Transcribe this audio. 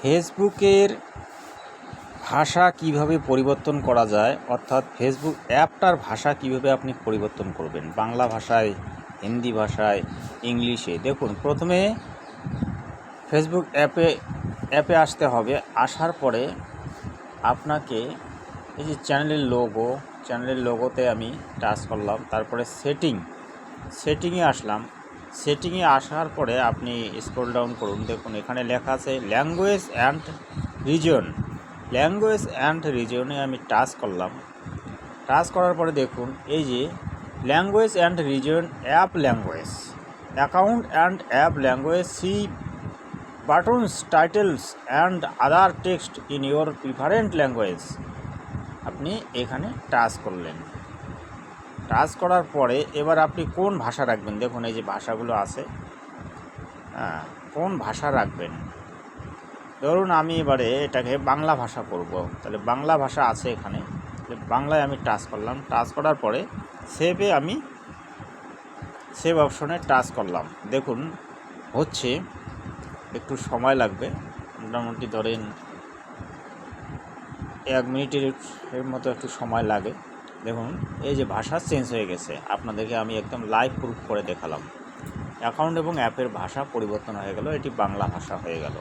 ফেসবুকের ভাষা কীভাবে পরিবর্তন করা যায়, অর্থাৎ ফেসবুক অ্যাপটার ভাষা কীভাবে আপনি পরিবর্তন করবেন, বাংলা ভাষায়, হিন্দি ভাষায়, ইংলিশে। দেখুন, প্রথমে ফেসবুক অ্যাপে অ্যাপে আসতে হবে। আসার পরে আপনাকে এই যে চ্যানেলের লোগো চ্যানেলের লোগোতে আমি টাচ করলাম, তারপরে সেটিং সেটিংয়ে আসলাম। সেটিংয়ে আসার পরে আপনি স্ক্রল ডাউন করুন। দেখুন, এখানে লেখা আছে language and region language and রিজনে আমি টাচ করলাম। টাচ করার পরে দেখুন, এই যে language and reason app language account and app language see buttons titles and other text in your preferred language আপনি এখানে টাচ করলেন। টাচ করার পরে এবার আপনি কোন ভাষা রাখবেন? দেখুন, এই যে ভাষাগুলো আছে। হ্যাঁ কোন ভাষা রাখবেন? ধরুন আমি এবারে এটাকে বাংলা ভাষা করব তাহলে বাংলা ভাষা আছে এখানে। বাংলায় আমি টাচ করলাম। টাচ করার পরে সেভে আমি সেভ অপশনে টাচ করলাম। দেখুন, হচ্ছে, একটু সময় লাগবে। মোটামুটি ধরেন এক মিনিটের মতো একটু সময় লাগে। দেখুন, এই যে ভাষা চেঞ্জ হয়ে গেছে, আপনাদেরকে আমি একদম লাইভ প্রুফ করে দেখালাম। অ্যাকাউন্ট এবং অ্যাপের ভাষা পরিবর্তন হয়ে গেল, এটি বাংলা ভাষা হয়ে গেল।